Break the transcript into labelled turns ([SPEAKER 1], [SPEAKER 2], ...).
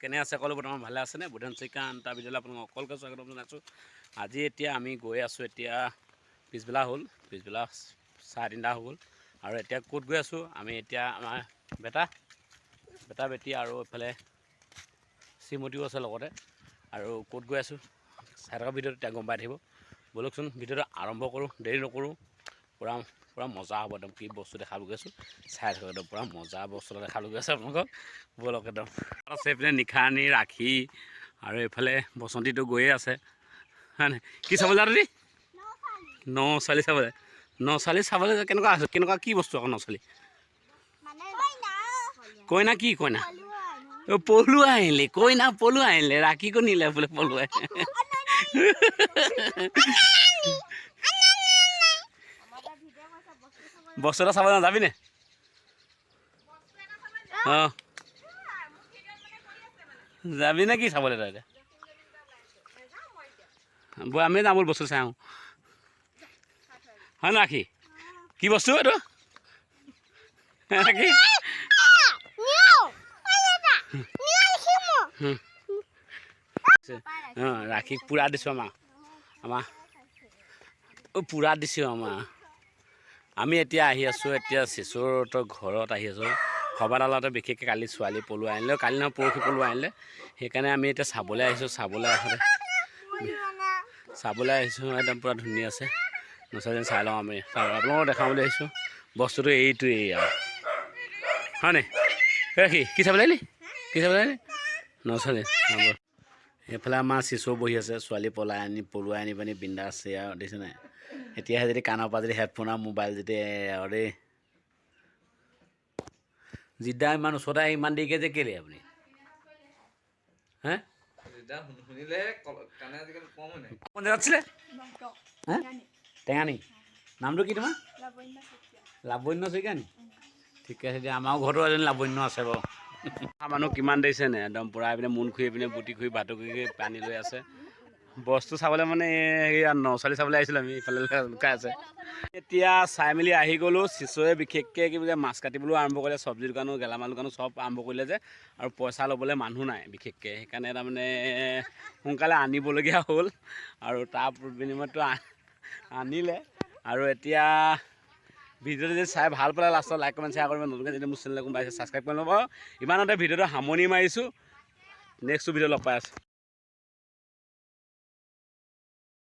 [SPEAKER 1] কেনে আছে সকলো বৰ্তমান ভালে আছেনে? বুধন শইকান তাৰ ভিডিঅ'লৈ আপোনালোকক অকলকৈ স্বাগতম জনাইছোঁ। আজি এতিয়া আমি গৈ আছোঁ এতিয়া পিছবেলা হ'ল পিছবেলা চাৰে তিনিটা হৈ গ'ল আৰু এতিয়া ক'ত গৈ আছোঁ? আমি এতিয়া আমাৰ বেটা বেটা বেটি আৰু এইফালে শ্ৰীমতীও আছে লগতে। আৰু ক'ত গৈ আছোঁ? চাই থকা ভিডিঅ'ত এতিয়া গম পাই থাকিব। ব'লকচোন ভিডিঅ'টো আৰম্ভ কৰোঁ দেৰি নকৰোঁ। পূৰা পূৰা মজা হ'ব একদম, কি বস্তু দেখাব গৈছোঁ। চাই থাকক একদম, পূৰা মজা বস্তু এটা দেখাব গৈ আছে আপোনালোকক। ব'লক একদম। আছে এইপিনে নিশানি ৰাখি, আৰু এইফালে বসন্তীটো গৈয়ে আছে। হয় নাই? কি চাবলৈ যাওঁ দাদী ন ছোৱালী চাবলৈ। ন ছোৱালী চাবলৈ যে কেনেকুৱা আছে? কেনেকুৱা, কি বস্তু আকৌ ন ছোৱালী কইনা কি কইনা? অ' পলুৱা আহিলে, কইনা পলুৱা আহিলে ৰাখিকো নিলে বোলে বস্তু এটা চাব যাবি নে? অঁ। যাবি নে কি চাবলৈ তই বৈ আমি যাম বস্তু আহোঁ হয় ন ৰাখি কি বস্তু এইটো? ৰাখিক পূৰা দিছোঁ আমাৰ আমাৰ পূৰা দিছোঁ আমাৰ আমি এতিয়া আহি আছোঁ, এতিয়া শিশুৰহঁতৰ ঘৰত আহি আছোঁ। সভাডালতে বিশেষকৈ কালি ছোৱালী পলুৱাই আনিলে, কালি নহয়, পৰহি পলুৱাই আনিলে। সেইকাৰণে আমি এতিয়া চাবলৈ আহিছোঁ, চাবলৈ আহোঁতে। চাবলৈ আহিছোঁ, একদম পূৰা ধুনীয়া আছে। নচাজন চাই লওঁ আমি। আপোনালোকক দেখাম বুলি আহিছোঁ বস্তুটো এইটোৱেই আৰু। হয় নাই এই কি চাবলৈ আহিলি? কি চাবলৈ আহিলি? হ'ব এইফালে আমাৰ শিশু বহি আছে ছোৱালী পলাই আনি পলুৱাই আনি পিনি বিন্দা আছে আৰু দেখিছে নাই? এতিয়াহে যদি কাণৰ পৰা যদি হেডফোন আৰু মোবাইল যদি আৰু দেই। জিদা ইমান ওচৰতে আহি ইমান দেৰিকৈ যে কেলে আপুনি? হে?
[SPEAKER 2] হয়
[SPEAKER 1] কোন জেগাত আছিলে? হে? নামটো কি তোমাৰ? লাৱণ্য শইকীয়া। নি? ঠিকে আছে দিয়া আমাৰ ঘৰতো এজনী লাৱণ্য আছে বাৰু। মানুহ কিমান দেৰিছে নে? একদম পূৰা এইপিনে মোন খুৰি পিনে বুটি ভাটু খুৰি পানী লৈ আছে। বস্তু চাবলৈ মানে এই ন ছোৱালী চাবলৈ আহিছিলোঁ আমি, ইফালে লুকাই আছে। এতিয়া চাই মেলি আহি গ'লোঁ, চিচুৱে বিশেষকৈ কি বোলে মাছ কাটিবলৈও আৰম্ভ কৰিলে, চব্জি দোকানো, গেলামাল দোকানো চব আৰম্ভ কৰিলে যে, আৰু পইচা ল'বলৈ মানুহ নাই বিশেষকৈ। সেইকাৰণে তাৰমানে সোনকালে আনিবলগীয়া হ'ল, আৰু তাৰ বিনিময়তো আনিলে। আৰু এতিয়া ভিডিঅ'টো যদি চাই ভালো পালে লাষ্টত লাইক কমেণ্ট শ্বেয়াৰ কৰিব। নতুনকৈ যদি মোৰ চেনেল কোনোবা ছাবস্ক্ৰাইব কৰি ল'ব। ইমানতে ভিডিঅ'টো সামৰণি মাৰিছোঁ। নেক্সটো ভিডিঅ' লগ পাই আছোঁ।